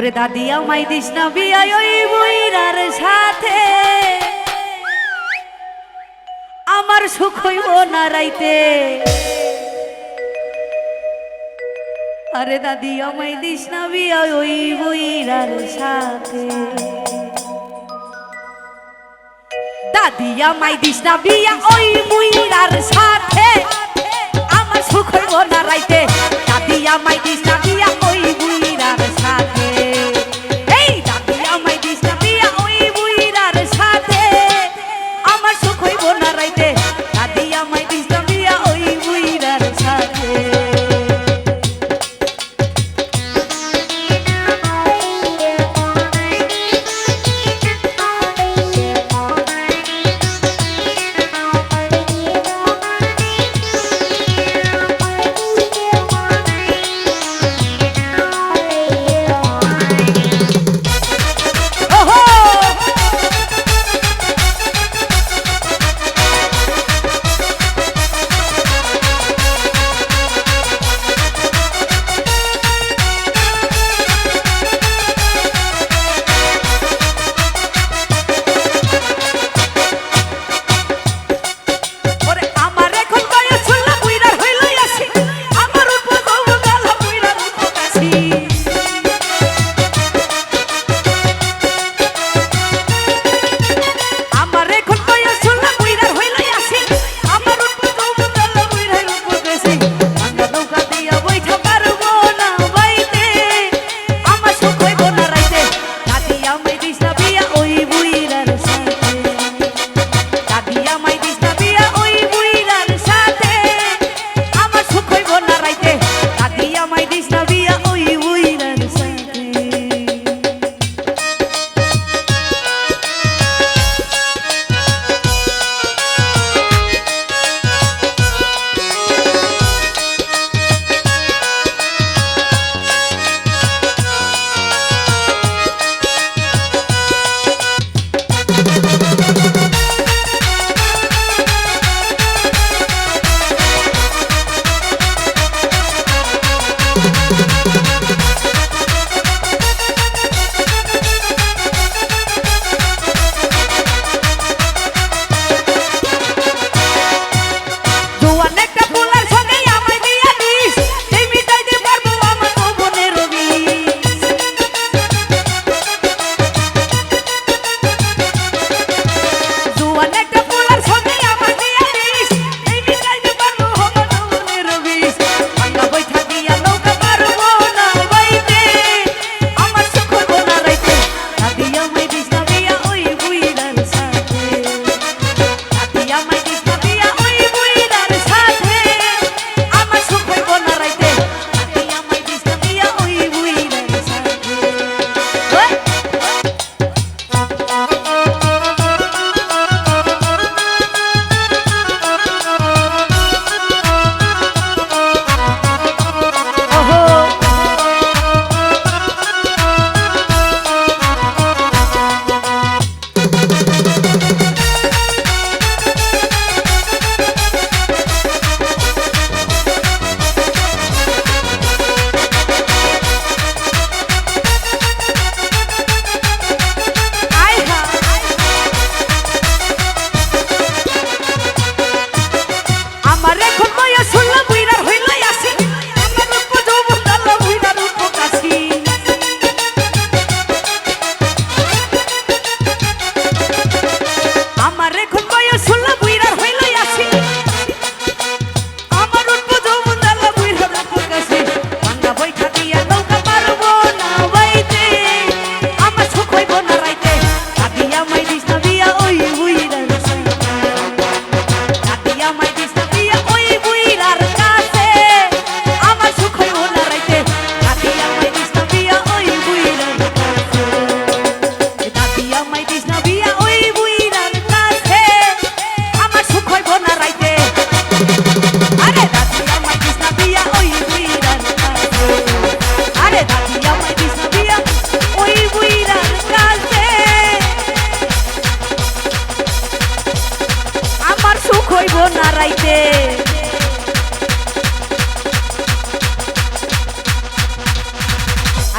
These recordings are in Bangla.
ওরে দাদি, আমায় দিস না বিয়াই ওই বুইরার সাথে। আমার সুখ হইব না রাইতে। আরে দাদি, আমায় দিস না বিয়াই ওই বুইরার সাথে। দাদি, আমায় দিস না বিয়া ওই বুইরার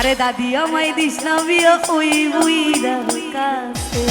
আরে দাদি আমায় দিস না বিয়ে ওই বুইরার কাছে।